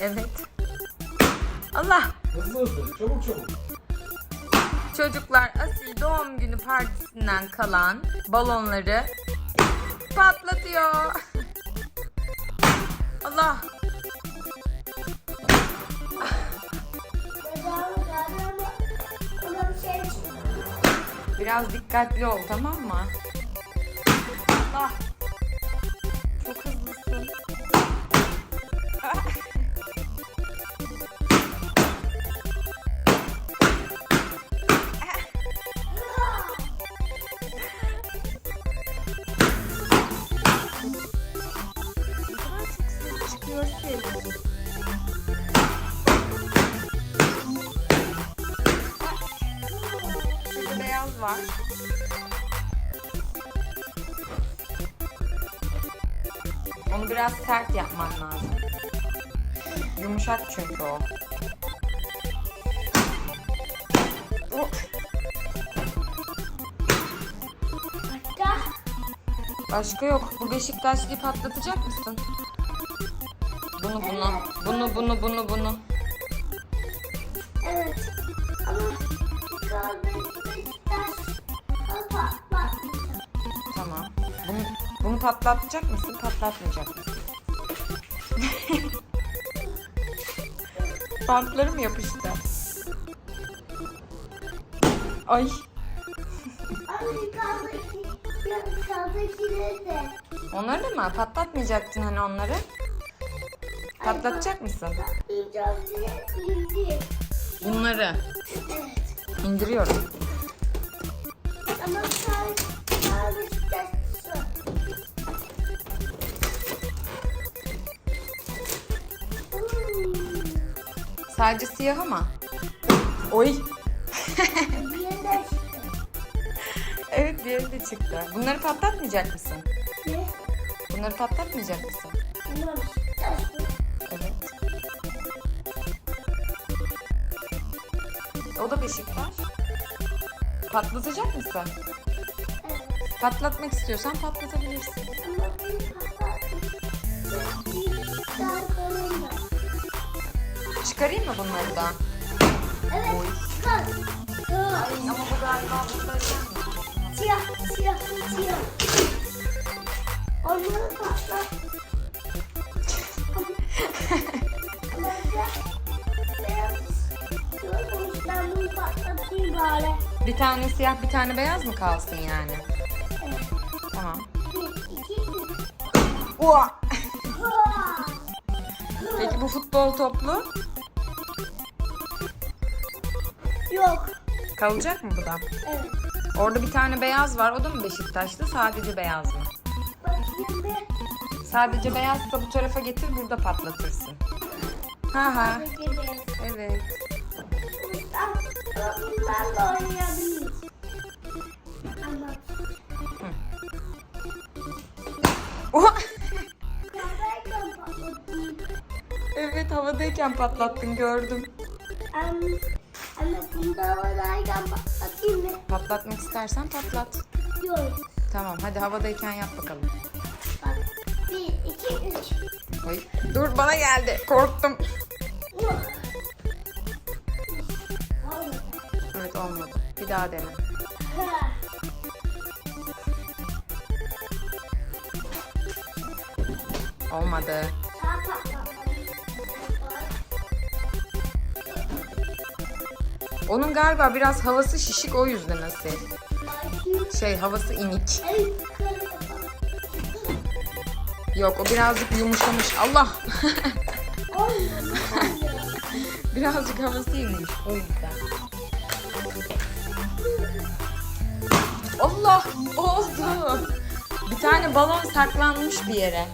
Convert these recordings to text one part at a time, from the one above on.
Evet. Allah. Hızlı hızlı. Çabuk çabuk. Çocuklar Asil doğum günü partisinden kalan balonları patlatıyor. Allah. Biraz dikkatli ol tamam mı? Onu biraz sert yapman lazım. Yumuşak çünkü o. Başka yok. Bu Beşiktaşlı'yı patlatacak mısın? Bunu bunu. Bunu bunu bunu bunu. evet. Ama patlatacak mısın? Patlatmayacak mısın? Bantları mı yapıştı? Ay. Onları da mı? Patlatmayacaktın hani onları. Patlatacak mısın? Bunları indiriyorum. Sadece siyah ama. Oy. Bir yerden çıktı. Evet diğeri de çıktı. Bunları patlatmayacak mısın? Ne? Bunları patlatmayacak mısın? Bunlar. Evet. O da Beşiktaş. Patlatacak mısın? Evet. Patlatmak istiyorsan patlatabilirsin. Ama bir patlattım. Çıkarayım mı bunları da? Evet. Çıkar. Aa, Ama bu galiba burada Siyah, siyah, siyah. Onları patlat. Bir tane siyah bir tane beyaz mı kalsın yani? Evet. Tamam. Peki bu futbol toplu Yok. kalacak mı bu da? Evet. Orada bir tane beyaz var. O da mı Beşiktaşlı? Sadece beyaz mı? Bakayım bir. Sadece beyazsa bu tarafa getir burada patlatırsın. Ha ha. Evet. Ama Oha! Nereden patlatayım? evet havadayken patlattın gördüm. Am, ama bunda havadayken patlatayım mı? Patlatmak istersen patlat. Yok. Tamam hadi havadayken yap bakalım. Bak. Bir, iki, üç. Oy. Dur bana geldi. Korktum. Yok. Evet olmadı. Bir daha dene. Ha. Olmadı. Onun galiba biraz havası şişik o yüzden Asil. Şey havası inik. Yok o birazcık yumuşamış. Allah. Birazcık havası inmiş. O yüzden. Allah oldu. Bir tane balon saklanmış bir yere.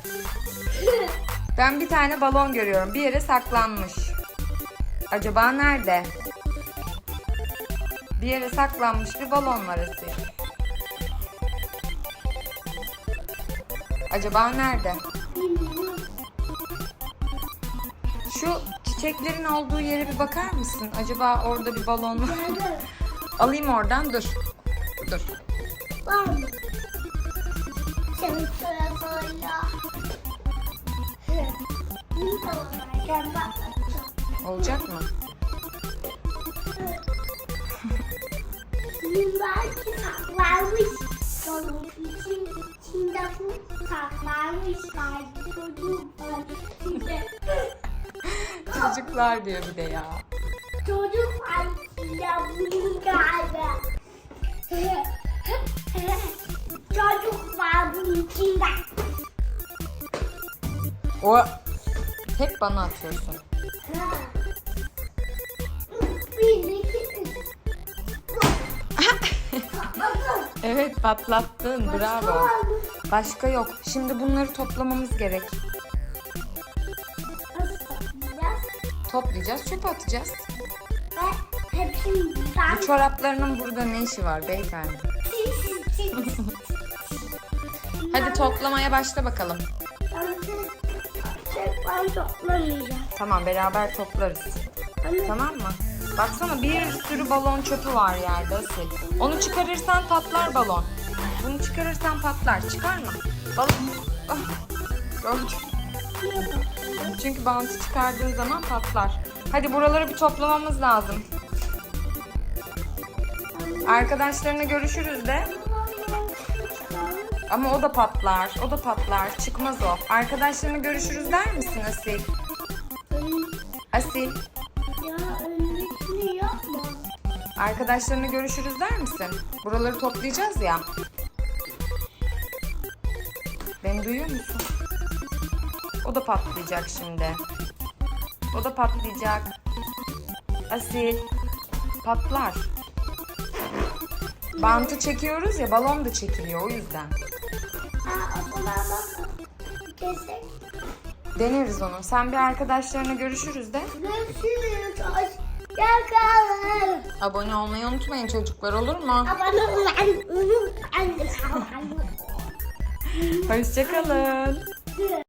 Ben bir tane balon görüyorum. Bir yere saklanmış. Acaba nerede? Bir yere saklanmış bir balon var Asil. Acaba nerede? Şu çiçeklerin olduğu yere bir bakar mısın? Acaba orada bir balon var. Nerede? Alayım oradan dur. Dur. Var mı? Patlatacağım. Olacak mı? Belki saklanmış. Onun için içinde bu saklanmışlar. Çocuk var. Çocuklar diyor bir de ya. Çocuk içinde bunun galiba. Çocuk var bunun içinde. O hep bana atıyorsun. Evet patlattın. Bravo. Başka yok. Şimdi bunları toplamamız gerek. Nasıl toplayacağız? Toplayacağız, çöpe atacağız. Hepsini ben Bu çoraplarının burada ne işi var beyefendi? Hadi toplamaya başla bakalım. Ben toplamayacağım. Tamam beraber toplarız. Tamam mı? Baksana bir sürü balon çöpü var yerde Asil. Onu çıkarırsan patlar balon. Bunu çıkarırsan patlar. Çıkar mı? Balon. Ah, gördüm. Çünkü bantı çıkardığın zaman patlar. Hadi buraları bir toplamamız lazım. Arkadaşlarına görüşürüz de. Ama o da patlar. O da patlar. Çıkmaz o. Arkadaşlarına görüşürüz der misin Asil? Asil. Ya yapma. Arkadaşlarına görüşürüz der misin? Buraları toplayacağız ya. Beni duyuyor musun? O da patlayacak şimdi. O da patlayacak. Asil. Patlar. Bantı çekiyoruz ya balon da çekiliyor o yüzden. Aa, o zaman bak. Kesek. Deneriz onu. Sen bir arkadaşlarına görüşürüz de. Görüşürüz. Hoşçakalın. Abone olmayı unutmayın çocuklar olur mu? Abone olmayı unutmayın. Hoşçakalın.